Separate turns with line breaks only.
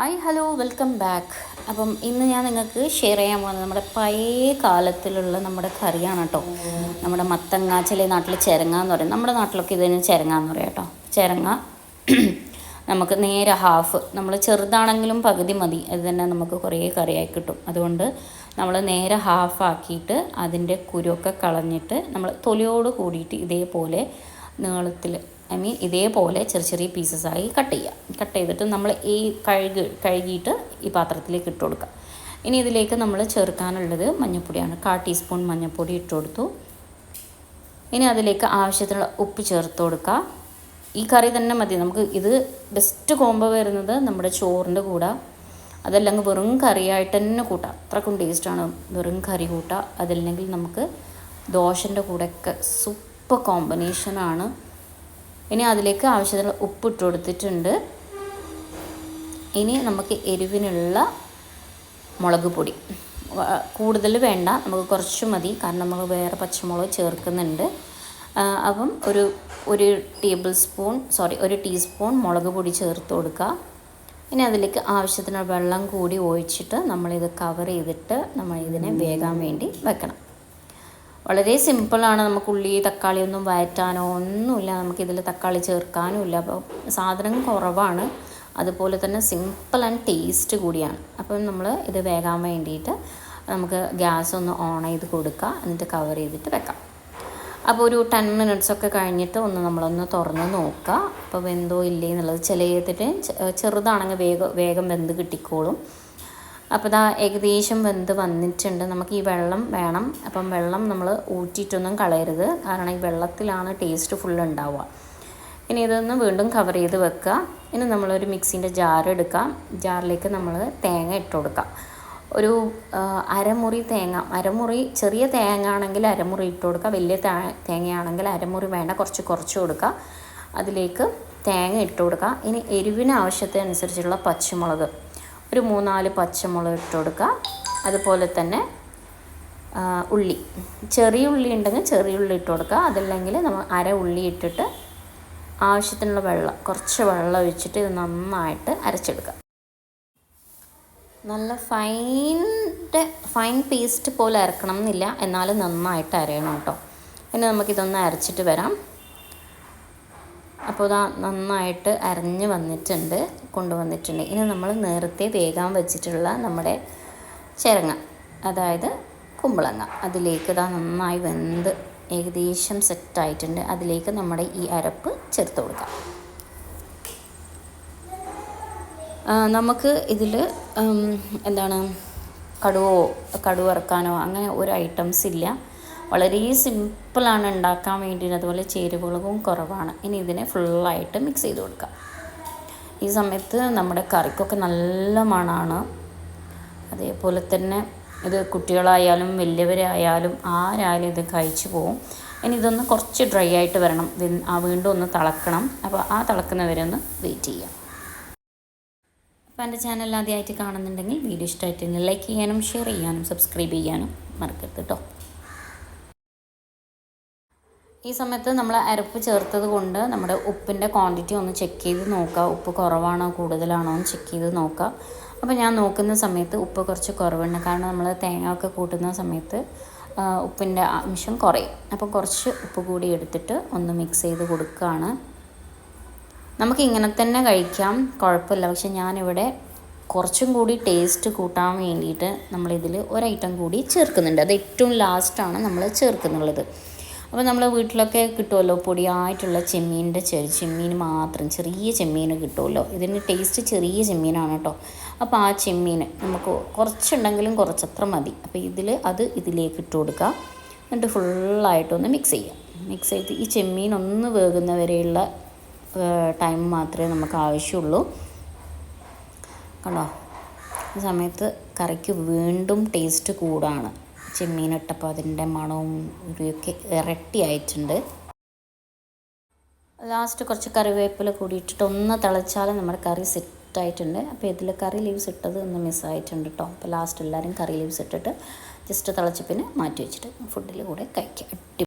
Hi hello welcome back. അപ്പം ഇന്ന് ഞാൻ നിങ്ങൾക്ക് ഷെയർ ചെയ്യാൻ പോകുന്നത് നമ്മുടെ പഴയ കാലത്തിലുള്ള നമ്മുടെ കറിയാണ് കേട്ടോ. നമ്മുടെ മത്തങ്ങ ചില നാട്ടിൽ ചിരങ്ങ എന്ന് പറയും. നമ്മുടെ നാട്ടിലൊക്കെ ഇതിന് ചിരങ്ങ എന്ന് പറയാം കേട്ടോ. ചിരങ്ങ നമുക്ക് നേരെ ഹാഫ് നമ്മൾ ചെറുതാണെങ്കിലും പകുതി മതി. അത് തന്നെ നമുക്ക് കുറേ കറിയായി കിട്ടും. അതുകൊണ്ട് നമ്മൾ നേരെ ഹാഫാക്കിയിട്ട് അതിന്റെ കുരുവൊക്കെ കളഞ്ഞിട്ട് നമ്മൾ തൊലിയോട് കൂടിയിട്ട് ഇതേപോലെ നീളത്തിൽ ഐ മീൻ ഇതേപോലെ ചെറിയ ചെറിയ ആയി കട്ട് ചെയ്യുക കട്ട് ചെയ്തിട്ട് നമ്മൾ ഈ കഴുകി കഴുകിയിട്ട് ഈ പാത്രത്തിലേക്ക് ഇട്ട് കൊടുക്കുക ഇനി ഇതിലേക്ക് നമ്മൾ ചേർക്കാനുള്ളത് മഞ്ഞൾപ്പൊടിയാണ് കാ ടീസ്പൂൺ മഞ്ഞൾപ്പൊടി ഇട്ട് കൊടുത്തു. ഇനി അതിലേക്ക് ആവശ്യത്തിനുള്ള ഉപ്പ് ചേർത്ത് കൊടുക്കുക ഈ കറി തന്നെ മതി. നമുക്ക് ഇത് ബെസ്റ്റ് കോംബോ വരുന്നത് നമ്മുടെ ചോറിന്റെ കൂടെ. അതല്ലെങ്കിൽ വെറും കറിയായിട്ട് തന്നെ കൂട്ടാം. അത്രക്കും ടേസ്റ്റാണ് വെറും കറി കൂട്ടുക അതല്ലെങ്കിൽ നമുക്ക് ദോശന്റെ കൂടെയൊക്കെ സൂപ്പർ കോമ്പിനേഷനാണ് ഇനി അതിലേക്ക് ആവശ്യത്തിനുള്ള ഉപ്പ് ഇട്ട് കൊടുത്തിട്ടുണ്ട്. ഇനി നമുക്ക് എരിവിനുള്ള മുളക് പൊടി. കൂടുതൽ വേണ്ട നമുക്ക് കുറച്ച് മതി കാരണം നമ്മൾ വേറെ പച്ചമുളക് ചേർക്കുന്നുണ്ട്. അപ്പം ഒരു ഒരു ടേബിൾ സ്പൂൺ സോറി ഒരു ടീസ്പൂൺ മുളക് പൊടി ചേർത്ത് കൊടുക്കുക. ഇനി അതിലേക്ക് ആവശ്യത്തിന് വെള്ളം കൂടി ഒഴിച്ചിട്ട് നമ്മളിത് കവർ ചെയ്തിട്ട് നമ്മൾ ഇതിനെ വേകാൻ വേണ്ടി വെക്കണം. വളരെ സിമ്പിളാണ് നമുക്ക് ഉള്ളി തക്കാളി ഒന്നും വയറ്റാനോ ഒന്നുമില്ല. നമുക്കിതിൽ തക്കാളി ചേർക്കാനും ഇല്ല അപ്പോൾ സാധനം കുറവാണ്. അതുപോലെ തന്നെ സിമ്പിൾ ആൻഡ് ടേസ്റ്റ് കൂടിയാണ്. അപ്പം നമ്മൾ ഇത് വേകാൻ വേണ്ടിയിട്ട് നമുക്ക് ഗ്യാസ് ഒന്ന് ഓൺ ചെയ്ത് കൊടുക്കുക എന്നിട്ട് കവർ ചെയ്തിട്ട് വെക്കാം. അപ്പോൾ ഒരു ടെൻ മിനിറ്റ്സ് ഒക്കെ കഴിഞ്ഞിട്ട് ഒന്ന് നമ്മളൊന്ന് തുറന്ന് നോക്കുക അപ്പോൾ വെന്തോ ഇല്ലേ എന്നുള്ളത് ചിലതിന് ചെറുതാണെങ്കിൽ വേഗം വേഗം വെന്ത് കിട്ടിക്കോളും. അപ്പോൾ ഇതാ ഏകദേശം വെന്ത് വന്നിട്ടുണ്ട്. നമുക്ക് ഈ വെള്ളം വേണം. അപ്പം വെള്ളം നമ്മൾ ഊറ്റിയിട്ടൊന്നും കളയരുത്. കാരണം ഈ വെള്ളത്തിലാണ് ടേസ്റ്റ് ഫുൾ ഉണ്ടാവുക. ഇനി ഇതൊന്ന് വീണ്ടും കവർ ചെയ്ത് വെക്കുക. ഇനി നമ്മളൊരു മിക്സിന്റെ ജാർ എടുക്കാം. ജാറിലേക്ക് നമ്മൾ തേങ്ങ ഇട്ട് കൊടുക്കാം. ഒരു അരമുറി തേങ്ങ. അരമുറി ചെറിയ തേങ്ങ ആണെങ്കിൽ അരമുറി ഇട്ട് കൊടുക്കുക. വലിയ തേങ്ങയാണെങ്കിൽ അരമുറി വേണ്ട. കുറച്ച് കുറച്ച് കൊടുക്കുക. അതിലേക്ക് തേങ്ങ ഇട്ട് കൊടുക്കുക. ഇനി എരിവിന് ആവശ്യത്തിനനുസരിച്ചുള്ള പച്ചമുളക്. ഒരു മൂന്നാൽ പച്ചമുളക് ഇട്ട് കൊടുക്കുക. അതുപോലെ തന്നെ ഉള്ളി. ചെറിയ ഉള്ളി ഉണ്ടെങ്കിൽ ചെറിയ ഉള്ളി ഇട്ട് കൊടുക്കുക. അതല്ലെങ്കിൽ നമ്മൾ അര ഉള്ളി ഇട്ടിട്ട് ആവശ്യത്തിനുള്ള വെള്ളം കുറച്ച് വെള്ളം ഒഴിച്ചിട്ട് ഇത് നന്നായിട്ട് അരച്ചെടുക്കുക. നല്ല ഫൈന്റെ ഫൈൻ പേസ്റ്റ് പോലെ അരക്കണം എന്നില്ല. എന്നാലും നന്നായിട്ട് അരയണം കേട്ടോ. പിന്നെ നമുക്കിതൊന്ന് അരച്ചിട്ട് വരാം. അപ്പോൾ ഇതാ നന്നായിട്ട് അരഞ്ഞ് വന്നിട്ടുണ്ട്. കൊണ്ടുവന്നിട്ടുണ്ട്. ഇനി നമ്മൾ നേരത്തെ വേഗം വെച്ചിട്ടുള്ള നമ്മുടെ ചിരങ്ങ അതായത് കുമ്പളങ്ങ അതിലേക്ക് ഇതാ നന്നായി വെന്ത് ഏകദേശം സെറ്റായിട്ടുണ്ട് അതിലേക്ക് നമ്മുടെ ഈ അരപ്പ് ചേർത്ത് കൊടുക്കാം. നമുക്ക് ഇതിൽ എന്താണ് കടുവോ കടുവറക്കാനോ അങ്ങനെ ഒരു ഐറ്റംസ് ഇല്ല. വളരെ സിമ്പിളാണ് ഉണ്ടാക്കാൻ വേണ്ടിയിട്ട്. അതുപോലെ ചേരുവകളും കുറവാണ്. ഇനി ഇതിനെ ഫുള്ളായിട്ട് മിക്സ് ചെയ്ത് കൊടുക്കാം. ഈ സമയത്ത് നമ്മുടെ കറിക്കൊക്കെ നല്ല മണമാണ് അതേപോലെ തന്നെ ഇത് കുട്ടികളായാലും വലിയവരായാലും ആരായാലും ഇത് കഴിച്ചു പോകും ഇനി ഇതൊന്ന് കുറച്ച് ഡ്രൈ ആയിട്ട് വരണം. ആ വീണ്ടും ഒന്ന് തിളക്കണം. അപ്പോൾ ആ തിളക്കുന്നവരെ ഒന്ന് വെയിറ്റ് ചെയ്യാം. അപ്പോൾ എന്റെ ചാനൽ ആദ്യമായിട്ട് കാണുന്നുണ്ടെങ്കിൽ വീഡിയോ ഇഷ്ടമായിട്ട് ലൈക്ക് ചെയ്യാനും ഷെയർ ചെയ്യാനും സബ്സ്ക്രൈബ് ചെയ്യാനും മറക്കരുത് കേട്ടോ. ഈ സമയത്ത് നമ്മൾ അരപ്പ് ചേർത്തത് കൊണ്ട് നമ്മുടെ ഉപ്പിന്റെ ക്വാണ്ടിറ്റി ഒന്ന് ചെക്ക് ചെയ്ത് നോക്കുക ഉപ്പ് കുറവാണോ കൂടുതലാണോ എന്ന് ചെക്ക് ചെയ്ത് നോക്കുക അപ്പോൾ ഞാൻ നോക്കുന്ന സമയത്ത് ഉപ്പ് കുറച്ച് കുറവുണ്ട് കാരണം നമ്മൾ തേങ്ങ ഒക്കെ കൂട്ടുന്ന സമയത്ത് ഉപ്പിന്റെ അംശം കുറയും. അപ്പോൾ കുറച്ച് ഉപ്പ് കൂടി എടുത്തിട്ട് ഒന്ന് മിക്സ് ചെയ്ത് കൊടുക്കുകയാണ് നമുക്ക് ഇങ്ങനെ തന്നെ കഴിക്കാം. കുഴപ്പമില്ല. പക്ഷെ ഞാനിവിടെ കുറച്ചും കൂടി ടേസ്റ്റ് കൂട്ടാൻ വേണ്ടിയിട്ട് നമ്മളിതിൽ ഒരു ഐറ്റം കൂടി ചേർക്കുന്നുണ്ട്. അത് ഏറ്റവും ലാസ്റ്റാണ് നമ്മൾ ചേർക്കുന്നുള്ളത്. അപ്പോൾ നമ്മൾ വീട്ടിലൊക്കെ കിട്ടുമല്ലോ പൊടിയായിട്ടുള്ള ചെമ്മീന്റെ ചെറു ചെമ്മീൻ മാത്രം ചെറിയ ചെമ്മീൻ കിട്ടുമല്ലോ. ഇതിന് ടേസ്റ്റ് ചെറിയ ചെമ്മീനാണ് കേട്ടോ. അപ്പോൾ ആ ചെമ്മീൻ നമുക്ക് കുറച്ചുണ്ടെങ്കിലും കുറച്ചത്ര മതി. അപ്പോൾ ഇതിൽ അത് ഇതിലേക്ക് ഇട്ട് കൊടുക്കുക. എന്നിട്ട് ഫുള്ളായിട്ടൊന്ന് മിക്സ് ചെയ്യുക. മിക്സ് ചെയ്ത് ഈ ചെമ്മീൻ ഒന്ന് വേകുന്നവരെയുള്ള ടൈം മാത്രമേ നമുക്ക് ആവശ്യമുള്ളൂ. കണ്ടോ? ഈ സമയത്ത് കറിക്ക് വീണ്ടും ടേസ്റ്റ് കൂടാണ്. ചെമ്മീനിട്ടപ്പോൾ അതിന്റെ മണവും ഇവയൊക്കെ ഇരട്ടിയായിട്ടുണ്ട്. ലാസ്റ്റ് കുറച്ച് കറിവേപ്പില കൂടി ഇട്ടിട്ട് ഒന്ന് തിളച്ചാൽ നമ്മുടെ കറി സെറ്റായിട്ടുണ്ട്. അപ്പോൾ ഇതിൽ കറി ലീവ്സ് ഇട്ടത് ഒന്ന് മിസ്സായിട്ടുണ്ട് കേട്ടോ അപ്പോൾ ലാസ്റ്റ് എല്ലാവരും കറി ലീവ്സ് ഇട്ടിട്ട് ജസ്റ്റ് തിളച്ച് പിന്നെ മാറ്റി വെച്ചിട്ട് ഫുഡിൽ കൂടെ കഴിക്കാം.